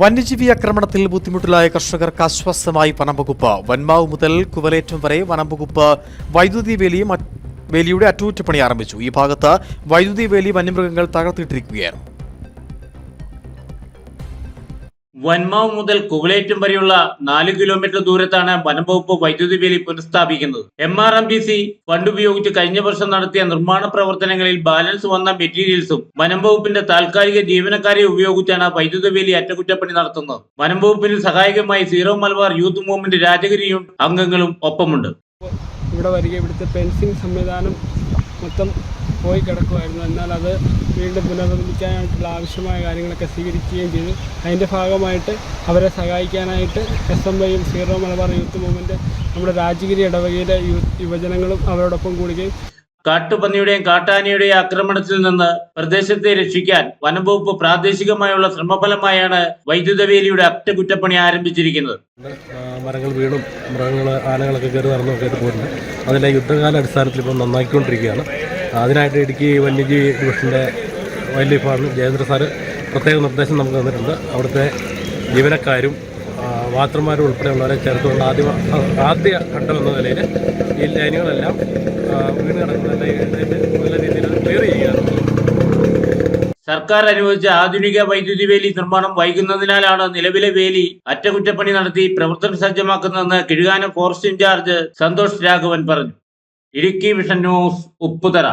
വന്യജീവി ആക്രമണത്തിൽ ബുദ്ധിമുട്ടിലായ കർഷകർക്ക് ആശ്വാസമായി വനംവകുപ്പ്. വൻമാവ് മുതൽ കുവലേറ്റം വരെ വനംവകുപ്പ് വൈദ്യുതി വേലിയും വേലിയുടെ അറ്റകുറ്റപ്പണി ആരംഭിച്ചു. ഈ ഭാഗത്ത് വൈദ്യുതി വേലി വന്യമൃഗങ്ങൾ തകർത്തിട്ടിരിക്കുകയാണ് വൻമാവ് മുതൽ കുകളേറ്റം വരെയുള്ള നാല് കിലോമീറ്റർ ദൂരത്താണ് വനംവകുപ്പ് വൈദ്യുതി വേലി പുനഃസ്ഥാപിക്കുന്നത്. M R M B C fund ഉപയോഗിച്ച് കഴിഞ്ഞ വർഷം നടത്തിയ നിർമ്മാണ പ്രവർത്തനങ്ങളിൽ ബാലൻസ് വന്ന മെറ്റീരിയൽസും വനംവകുപ്പിന്റെ താൽക്കാലിക ജീവനക്കാരെ ഉപയോഗിച്ചാണ് വൈദ്യുതി വേലി അറ്റകുറ്റപ്പണി നടത്തുന്നത്. വനംവകുപ്പിന് സഹായകമായി സീറോ മലബാർ യൂത്ത് മൂവ്മെന്റ് രാജഗിരിയും അംഗങ്ങളും ഒപ്പമുണ്ട്. ഇവിടെ വരിക ഇവിടുത്തെ പെൻസിംഗ് സംവിധാനം മൊത്തം പോയി കിടക്കുമായിരുന്നു. എന്നാൽ അത് വീണ്ടും പുനർനിർമ്മിക്കാനായിട്ടുള്ള ആവശ്യമായ കാര്യങ്ങളൊക്കെ സ്വീകരിക്കുകയും ചെയ്തു. അതിന്റെ ഭാഗമായിട്ട് അവരെ സഹായിക്കാനായിട്ട് എസ് എം ഐയും സീറോ മലബാർ യൂത്ത് മൂവ്മെന്റ് നമ്മുടെ രാജഗിരി ഇടവകയിലെ യുവജനങ്ങളും അവരോടൊപ്പം കൂടുകയും കാട്ടുപന്നിയുടെയും കാട്ടാനയുടെയും ആക്രമണത്തിൽ നിന്ന് പ്രദേശത്തെ രക്ഷിക്കാൻ വനംവകുപ്പ് പ്രാദേശികമായുള്ള ശ്രമഫലമായാണ് വൈദ്യുത വേലിയുടെ അറ്റകുറ്റപ്പണി ആരംഭിച്ചിരിക്കുന്നത്. മരങ്ങൾ വീണും മൃഗങ്ങൾ ആനകളൊക്കെ കയറി നടന്നൊക്കെ ആയിട്ട് പോയിട്ടുണ്ട്. അതിന്റെ യുദ്ധകാല അടിസ്ഥാനത്തിൽ ഇപ്പോൾ നന്നാക്കിക്കൊണ്ടിരിക്കുകയാണ് അതിനായിട്ട് ഇടുക്കി വന്യജീവി ഡിവിഷന്റെ വൈൽഡ് ലൈഫ് ആണ് ജയേന്ദ്ര സാറ് പ്രത്യേക നിർദ്ദേശം നമുക്ക് തന്നിട്ടുണ്ട്. അവിടുത്തെ ജീവനക്കാരും ഉൾപ്പെടെയുള്ളവരെ ചേർത്തുകൊണ്ട് ആദ്യ ആദ്യ ഘട്ടം എന്ന നിലയിൽ ഈ ലൈനുകളെല്ലാം വീണ് കിടക്കുന്ന രീതിയിൽ ക്ലിയർ ചെയ്യുകയാണ്. സർക്കാർ അനുവദിച്ച ആധുനിക വൈദ്യുതി വേലി നിർമ്മാണം വൈകുന്നതിനാലാണ് നിലവിലെ വേലി അറ്റകുറ്റപ്പണി നടത്തി പ്രവർത്തന സജ്ജമാക്കുന്നതെന്ന് കിഴുകാനം ഫോറസ്റ്റ് ഇൻചാർജ് സന്തോഷ് രാഘവൻ പറഞ്ഞു. Idukki vision news Upputhara.